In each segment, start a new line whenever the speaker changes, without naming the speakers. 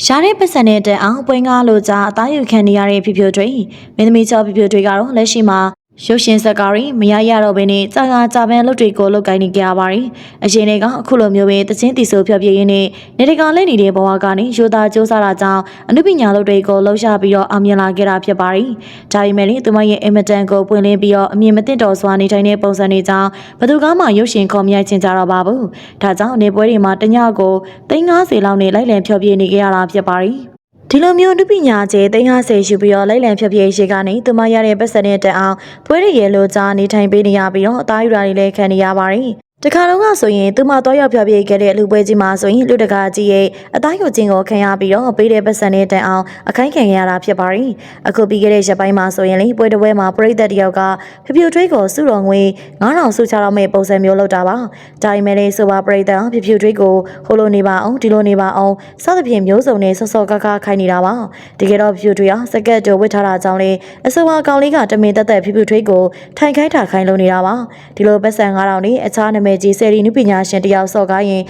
ရှားတဲ့ပတ်စံတဲ့တန်အောင်ပွင့်ကားလိုကြအသားယူခံနေရတဲ့ဖြူဖြူတွေမင်းသမီးချောဖြူဖြူတွေကတော့လက်ရှိမှာ ရုပ်ရှင်ဇာတ်ကားတွေမရရတော့ဘဲနဲ့ကြာကာကြာပန်းလုပ်တွေကိုလုပ်ကိုင်းနေကြရပါတယ်။အရင်တွေကအခုလိုမျိုးပဲတချင်းတီဆိုဖြောပြရင်းနဲ့နေတကာလက်နေတဲ့ဘဝကနေရိုသားစူးစမ်းတာကြောင့်အနုပညာလုပ်တွေကိုလှုပ်ရှားပြီးတော့အောင်မြင်လာခဲ့တာဖြစ်ပါတယ်။ဒါပေမဲ့လည်းသူမရဲ့အင်မတန်ကိုပွင့်လင်းပြီးတော့အမြင်မသိတော်စွာနေထိုင်တဲ့ပုံစံတွေကြောင့်ဘသူကမှရုပ်ရှင်ခေါ်မြိုက်ချင်ကြတော့ပါဘူး။ဒါကြောင့်နေပွဲတွေမှာတညကို350လောက်နဲ့လိုက်လံဖြောပြနေကြရတာဖြစ်ပါတယ်။ ဒီလိုမျိုးလူပညာကျဲ350ယူပြီးတော့လိုက်လံဖြတ်ပြေးရှိကနေသူမရတဲ့ပတ်စံနဲ့တက်အောင်ပွဲရရဲလိုကြားနေထိုင်ပေးနေရပြီးတော့အသားယူတာတွေလည်းခံနေရပါတယ်။ တခါတော့ကဆိုရင်သူမတော့ရောက်ဖြတ်ပြေးခဲ့တဲ့လူပွဲကြီးမှာဆိုရင်လူတကာကြီးရဲ့အသားယူခြင်းကိုခံရပြီးတော့ပေးတဲ့ပတ်စံနဲ့တက်အောင်အခိုင်းခံရတာဖြစ်ပါတယ်။အခုပြီးခဲ့တဲ့ရက်ပိုင်းမှာဆိုရင်လေပွဲတစ်ပွဲမှာပရိသတ်တယောက်ကဖြူဖြူထွေးကိုစုတော်ငွေ9000စုချတော့မဲ့ပုံစံမျိုးလုပ်တာပါ။ဒါပေမဲ့လည်းဆိုပါပရိသတ်ဖြူဖြူထွေးကိုဟိုလိုနေပါအောင်ဒီလိုနေပါအောင်စသဖြင့်မျိုးစုံနဲ့ဆော့ဆော့ကားကားခိုင်းနေတာပါ။တကယ်တော့ဖြူထွေးဟာစကတ်တိုဝစ်ထားတာကြောင့်လေအဆိုပါကောင်လေးကတမင်တက်တက်ဖြူဖြူထွေးကိုထိုင်ခိုင်းထားခိုင်းလို့နေတာပါ။ဒီလိုပတ်စံ9000နဲ့အခြားနာမည်ကြီးဆယ်ရီနုပညာရှင်တယောက်စော့ကားရင်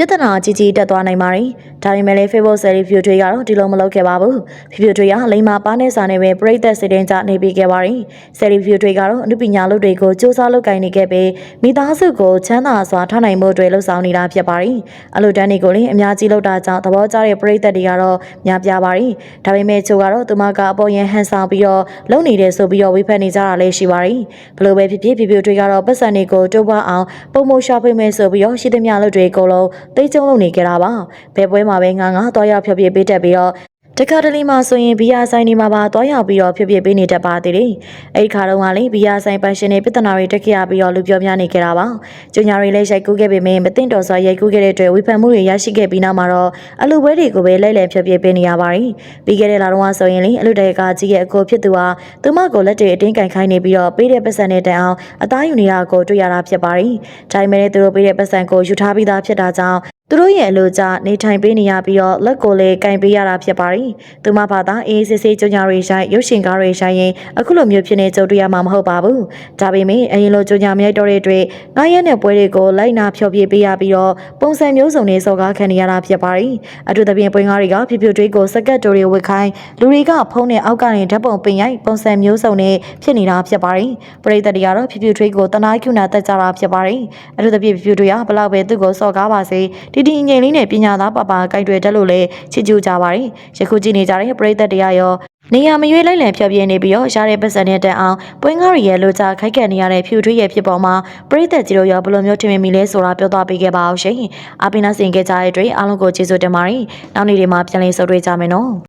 ပြဿနာကြီးကြီးတက်သွားနိုင်ပါတယ်။ဒါပေမဲ့လည်း Facebook ဆယ်ရီဖြူထွေးကတော့ဒီလိုမလုပ်ခဲ့ပါဘူး။ဖြူဖြူထွေးကလိမ္မာပါနဲ့စာနဲ့ပဲပြိသက်စိတ်တိုင်းကြနေပြီးခဲ့ပါတယ်။ဆယ်ရီဖြူထွေးကတော့အနုပညာလုပ်တွေကိုစူးစမ်းလုပ်ကိုင်နေခဲ့ပြီးမိသားစုကိုချမ်းသာစွာထားနိုင်မှုတွေလှုပ်ဆောင်နေတာဖြစ်ပါတယ်။အလူတန်းတွေကိုလည်းအများကြီးလုပ်တာကြောင့်သဘောကျတဲ့ပြိသက်တွေကတော့များပြားပါတယ်။ဒါပေမဲ့ချို့ကတော့သူမကအပေါ်ယံဟန်ဆောင်ပြီးတော့လုံနေတဲ့ဆိုပြီးတော့ဝိဖက်နေကြတာလည်းရှိပါတယ်။ဘလို့ပဲဖြစ်ဖြစ်ဖြူဖြူထွေးကတော့ပတ်စံတွေကိုတိုးပွားအောင်ပုံမရှာဖွေမယ်ဆိုပြီးတော့ရှိသမျှလုပ်တွေအကုန်လုံးတိတ်ကျုံလုပ်နေကြတာပါ။ဘယ်ပွဲမှာပဲငါငါသွားရောက်ဖြောပြပေးတတ်ပြီးတော့ တခါတလေမှဆိုရင်ဘီယာဆိုင်တွေမှာပါတွားရောက်ပြီးတော့ဖြစ်ဖြစ်ပေးနေတတ်ပါသေးတယ်။အဲ့ဒီခါတော့ကလေဘီယာဆိုင်ပန်ရှင်တွေပြဿနာတွေတက်ခဲ့ရပြီးတော့လူပြောများနေကြတာပါ။ကျညာတွေလည်းရိုက်ကူးခဲ့ပေမဲ့မသိတော်စွာရိုက်ကူးခဲ့တဲ့အတွက်ဝေဖန်မှုတွေရရှိခဲ့ပြီးနောက်မှာတော့အလူပွဲတွေကိုပဲလိုက်လံဖြောပြပေးနေရပါတယ်။ပြီးခဲ့တဲ့လတော့ဆိုရင်လေအလူတဲကကြီးရဲ့အကိုဖြစ်သူဟာသူမကိုလက်တွေအတင်းကန်ခိုင်းနေပြီးတော့ပေးတဲ့ပတ်စံနဲ့တန်အောင်အသားယူနေတာကိုတွေ့ရတာဖြစ်ပါတယ်။ဒါပေမဲ့သူတို့ပေးတဲ့ပတ်စံကိုယူထားပြီးသားဖြစ်တာကြောင့် သူတို့ရဲ့အလိုကြနေထိုင်ပေးနေရပြီးတော့လက်ကိုလည်းကင်ပေးရတာဖြစ်ပါတယ်။သူမဘာသာအေးစစ်စစ်ကြညာတွေဆိုင်ရုပ်ရှင်ကားတွေဆိုင်ရင်အခုလိုမျိုးဖြစ်နေကြုံတွေ့ရမှာမဟုတ်ပါဘူး။ဒါပေမဲ့အရင်လိုကြညာမြိုက်တော့တဲ့အတွက်ငားရက်တဲ့ပွဲတွေကိုလိုက်နာဖျော်ဖြေပေးရပြီးတော့ပုံစံမျိုးစုံနဲ့စော်ကားခံနေရတာဖြစ်ပါတယ်။အထူးသဖြင့်ပွင့်ကားတွေကဖြူဖြူတွေးကိုစကတ်တိုတွေဝစ်ခိုင်းလူတွေကဖုံးတဲ့အောက်ကနေဓာတ်ပုံပင်ရိုက်ပုံစံမျိုးစုံနဲ့ဖြစ်နေတာဖြစ်ပါတယ်။ပရိသတ်တွေကတော့ဖြူဖြူတွေးကိုတနာကျူနာတက်ကြတာဖြစ်ပါတယ်။အထူးသဖြင့်ဖြူဖြူတွေကဘလောက်ပဲသူ့ကိုစော်ကားပါစေတီတီငိမ့်လေးနဲ့ပညာသားပပကြိုက်တွေ့တက်လို့လဲချစ်ကြူကြပါတယ်။ယခုကြည့်နေကြတဲ့ပရိသတ်တရားရောနေရာမရွေးလိုက်လံဖြောပြနေပြီးတော့ရှားတဲ့ပတ်စံနဲ့တက်အောင်ပွင့်ကားရရဲ့လိုချခိုက်ခတ်နေရတဲ့ဖြူထွေးရဲ့ဖြစ်ပေါ်မှာပရိသတ်ကြီးတို့ရောဘယ်လိုမျိုးထင်မြင်မိလဲဆိုတာပြောသွားပေးခဲ့ပါအောင်ရှင်။အပိနာစင်ခဲ့ကြတဲ့အတွက်အားလုံးကိုကျေးဇူးတင်ပါတယ်။နောက်နေ့တွေမှာပြန်လည်ဆုံတွေ့ကြမယ်နော်။